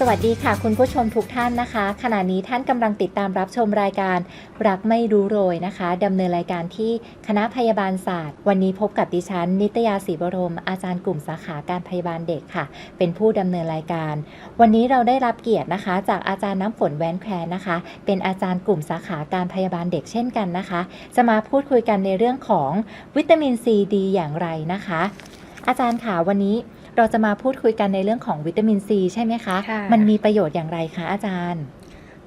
สวัสดีค่ะคุณผู้ชมทุกท่านนะคะ ขณะนี้ท่านกำลังติดตามรับชมรายการ รักไม่รู้โรยนะคะดำเนินรายการที่คณะพยาบาลศาสตร์ วันนี้พบกับดิฉัน นิตยาศรีบรม อาจารย์กลุ่มสาขาการพยาบาลเด็กค่ะ เป็นผู้ดำเนินรายการ วันนี้เราได้รับเกียรตินะคะ จากอาจารย์น้ำฝนแว้นแควนะคะ เป็นอาจารย์กลุ่มสาขาการพยาบาลเด็กเช่นกันนะคะ จะมาพูดคุยกันในเรื่องของวิตามินซีดีอย่างไรนะคะ อาจารย์ค่ะวันนี้ เราจะมาพูดคุยกันในเรื่องของวิตามินซีใช่ไหมคะค่ะมันมีประโยชน์อย่างไรคะอาจารย์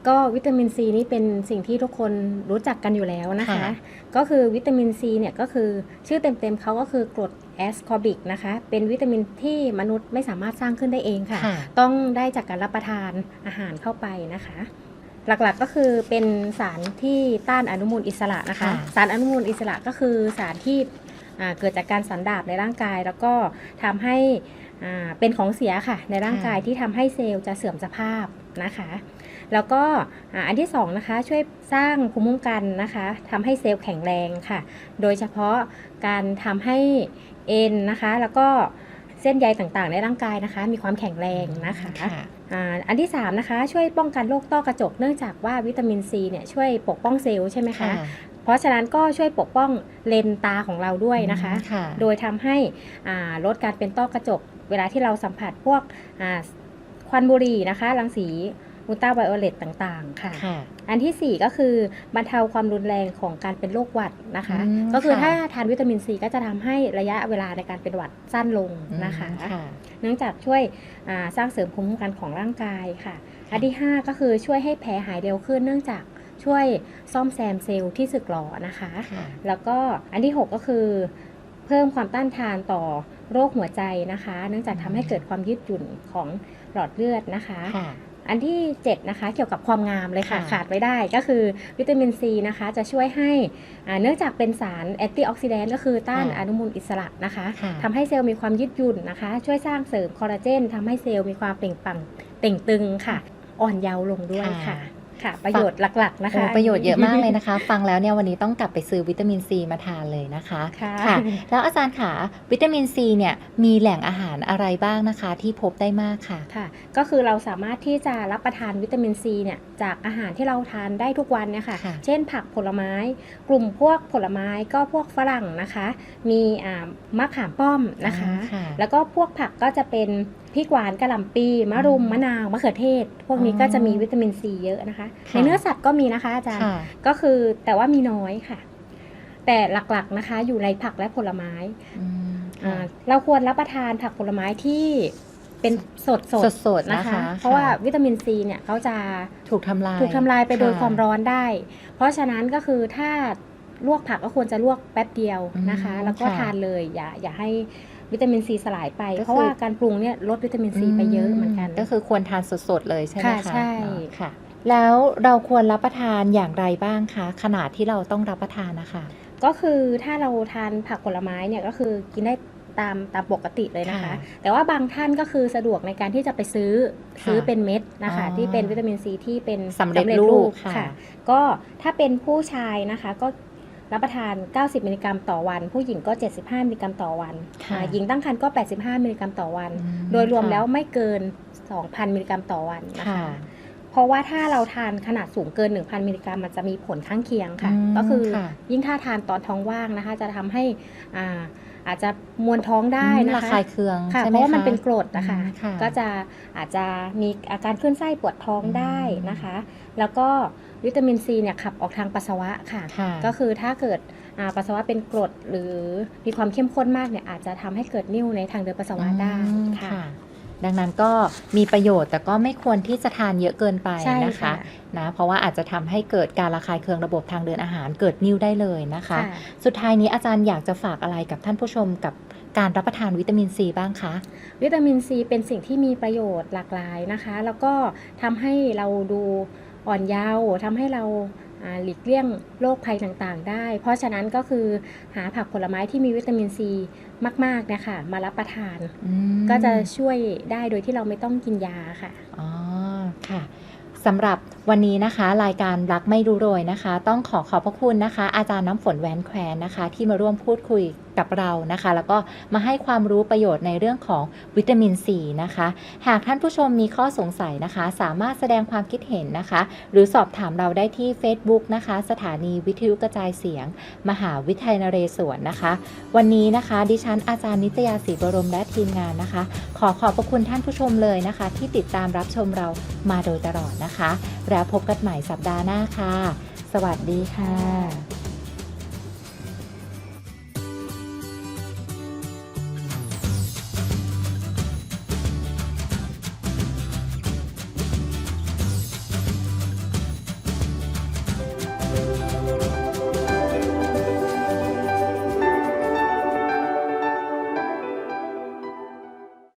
ก็วิตามินซีนี่เป็นสิ่งที่ทุกคนรู้จักกันอยู่แล้วนะคะค่ะก็คือวิตามินซีเนี่ยก็คือชื่อเต็มๆเขาก็คือกรดแอสคอบิกนะคะ เป็นวิตามินที่มนุษย์ไม่สามารถสร้างขึ้นได้เองค่ะค่ะต้องได้จากการรับประทานอาหารเข้าไปนะคะหลักๆก็คือเป็นสารที่ต้านอนุมูลอิสระนะคะค่ะสารอนุมูลอิสระก็คือสารที่อ่า เกิดจากการสันดาบในร่างกาย แล้วก็ทำให้อ่าเป็นของเสียค่ะในร่างกายที่ทำให้เซลล์จะเสื่อมสภาพนะคะแล้วก็อ่าอันที่สองนะคะช่วยสร้างภูมิคุ้มกันนะคะทำให้เซลล์แข็งแรงค่ะ โดยเฉพาะการทำให้เอ็นนะคะ แล้วก็เส้นใยต่างๆ ในร่างกายนะคะ มีความแข็งแรงนะคะค่ะอ่าอันที่3นะคะช่วยป้องกันโรคต้อกระจกเนื่องจากว่าวิตามินซีเนี่ยช่วยปกป้องเซลล์ใช่ไหมคะ เพราะฉะนั้นก็ช่วยปกป้องเลนส์ตาของเราด้วยนะคะค่ะโดยทำให้อ่าลดการเป็นต้อกระจก เวลาที่เราสัมผัสพวกอ่าควันบุหรี่นะคะรังสีอุลตราไวโอเลตต่างๆค่ะค่ะ อันที่ 4 ก็คือบรรเทาความรุนแรงของการเป็นโรคหวัดนะคะอืมก็คือค่ะถ้าทานวิตามินซีก็จะทำให้ระยะเวลาในการเป็นหวัดสั้นลงนะคะค่ะเนื่องจากช่วยอ่าสร้างเสริมภูมิคุ้มกันของร่างกายค่ะ อันที่ 5 ก็คือช่วยให้แผลหายเร็วขึ้นเนื่องจาก ช่วยซ่อมแซมเซลล์ที่สึกหรอนะคะค่ะแล้วก็อันที่ 6 ก็คือ เพิ่มความต้านทานต่อโรคหัวใจนะคะ เนื่องจากทำให้เกิดความยืดหยุ่นของหลอดเลือดนะคะค่ะอันที่ 7 นะคะ เกี่ยวกับความงามเลยค่ะค่ะ ขาดไม่ได้ก็คือวิตามินซีนะคะ จะช่วยให้อ่าเนื่องจากเป็นสารแอนตี้ออกซิแดนต์ก็คือต้านค่ะอนุมูลอิสระนะคะค่ะทำให้เซลล์มีความยืดหยุ่นนะคะ ช่วยสร้างเสริมคอลลาเจนทำให้เซลล์มีความเปล่งปลั่งเต่งตึงค่ะ อ่อนเยาว์ลงด้วยค่ะ ค่ะ ประโยชน์หลักๆนะคะโอ้ประโยชน์เยอะมากเลยนะคะ ฟังแล้วเนี่ยวันนี้ต้องกลับไปซื้อวิตามินซีมาทานเลยนะคะค่ะ แล้วอาจารย์ค่ะวิตามินซีเนี่ยมีแหล่งอาหารอะไรบ้างนะคะ ที่พบได้มากค่ะค่ะ ก็คือเราสามารถที่จะรับประทานวิตามินซีเนี่ยจากอาหารที่เราทานได้ทุกวันเนี่ยค่ะค่ะเช่นผักผลไม้ กลุ่มพวกผลไม้ก็พวกฝรั่งนะคะ มีอ่ามะขามป้อมนะคะอ๋อค่ะแล้วก็พวกผักก็จะเป็น พริกหวานกระหล่ำปีมะรุมอืมมะนาวมะเขือเทศ พวกนี้อ๋อก็จะมีวิตามินซีเยอะนะคะค่ะในเนื้อสัตว์ก็มีนะคะอาจารย์ค่ะก็คือแต่ว่ามีน้อยค่ะ แต่หลักๆนะคะ อยู่ในผักและผลไม้อืมอ่าค่ะเราควรรับประทานผักผลไม้ที่เป็นสดๆสดๆนะนะคะคะ เพราะว่าค่วิตามินซีเนี่ยเขาจะถูกทำลายถูกทำลายไปโดยะความร้อนได้ เพราะฉะนั้นก็คือถ้าลวกผักก็ควรจะลวกแป๊บเดียวนะคะอืมแล้วก็ค่ะทานเลยอย่าอย่าให้ วิตามินซีสลายไปก็คือเพราะว่าการปรุงเนี่ยลดวิตามินซีไปเยอะเหมือนกัน ก็คือควรทานสดๆเลยใช่ไหมค่ะคะใช่อ๋อค่ะ แล้วเราควรรับประทานอย่างไรบ้างคะขนาดที่เราต้องรับประทานนะคะก็คือถ้าเราทานผักผลไม้เนี่ยก็คือกินได้ตามตามปกติเลยนะคะค่ะแต่ว่าบางท่านก็คือสะดวกในการที่จะไปซื้อค่ะซื้อเป็นเม็ดนะคะอ๋อที่เป็นวิตามินซีที่เป็นสำเร็จรูปค่ะ ก็ถ้าเป็นผู้ชายนะคะ ก็ รับประทาน 90 มิลลิกรัมต่อวัน ผู้หญิงก็ 75 มิลลิกรัมต่อวันค่ะอ่าหญิงตั้งครรภ์ก็ 85 มิลลิกรัมต่อวันอืมโดยรวมค่ะแล้วไม่เกิน 2,000 มิลลิกรัมต่อวันนะค่ะคะ เพราะว่าถ้าเราทานขนาดสูงเกิน 1,000 มิลลิกรัมมันจะมีผลข้างเคียงค่ะอืมก็คือค่ะยิ่งถ้าทานตอนท้องว่างนะคะ จะทำให้อ่าอาจจะมวนท้องได้อืมนะระคะคายเคืองค่ะใช่ไหเพมราะว่ามันคะเป็นกรดนะคะอืมค่ะก็จะอาจจะมีอาการขึ้นไส้ปวดท้องได้อืมนะคะ แล้วก็วิตามินซีเนี่ยขับออกทางปัสสาวะค่ะค่ะก็คือถ้าเกิดอ่าปัสสาวะเป็นกรดหรือมีความเข้มข้นมากเนี่ยอาจจะทำให้เกิดนิ่วในทางเดินปัสสาวะได้อืมค่ะ ดังนั้นก็มีประโยชน์แต่ก็ไม่ควรที่จะทานเยอะเกินไปใช่นะคะค่ะนะเพราะว่าอาจจะทำให้เกิดการระคายเคืองระบบทางเดินอาหารเกิดนิ่วได้เลยนะคะค่ะสุดท้ายนี้อาจารย์อยากจะฝากอะไรกับท่านผู้ชมกับการรับประทานวิตามินซีบ้างคะ วิตามินซีเป็นสิ่งที่มีประโยชน์หลากหลายนะคะ แล้วก็ทำให้เราดูอ่อนเยาว์ทำให้เราอ่า หลีกเลี่ยงโรคภัยต่างๆ ได้ เพราะฉะนั้นก็คือหาผักผลไม้ที่มีวิตามินซีมากๆเนะคะมารับประทานอืมก็จะช่วยได้โดยที่เราไม่ต้องกินยาค่ะ อ๋อ ค่ะสำหรับ วันนี้นะคะ รายการรักไม่รู้โรยนะคะ ต้องขอขอบพระคุณนะคะ อาจารย์น้ำฝนแหวนแควนนะคะ ที่มาร่วมพูดคุยกับเรานะคะ แล้วก็มาให้ความรู้ประโยชน์ในเรื่องของวิตามินซีนะคะ หากท่านผู้ชมมีข้อสงสัยนะคะ สามารถแสดงความคิดเห็นนะคะ หรือสอบถามเราได้ที่ Facebook นะคะ สถานีวิทยุกระจายเสียง มหาวิทยาลัยนเรศวรนะคะ วันนี้นะคะ ดิฉันอาจารย์นิตยาศรีบรมและทีมงานนะคะ ขอขอบพระคุณท่านผู้ชมเลยนะคะ ที่ติดตามรับชมเรามาโดยตลอดนะคะแล้วพบกันใหม่สัปดาห์หน้าค่ะ สวัสดีค่ะ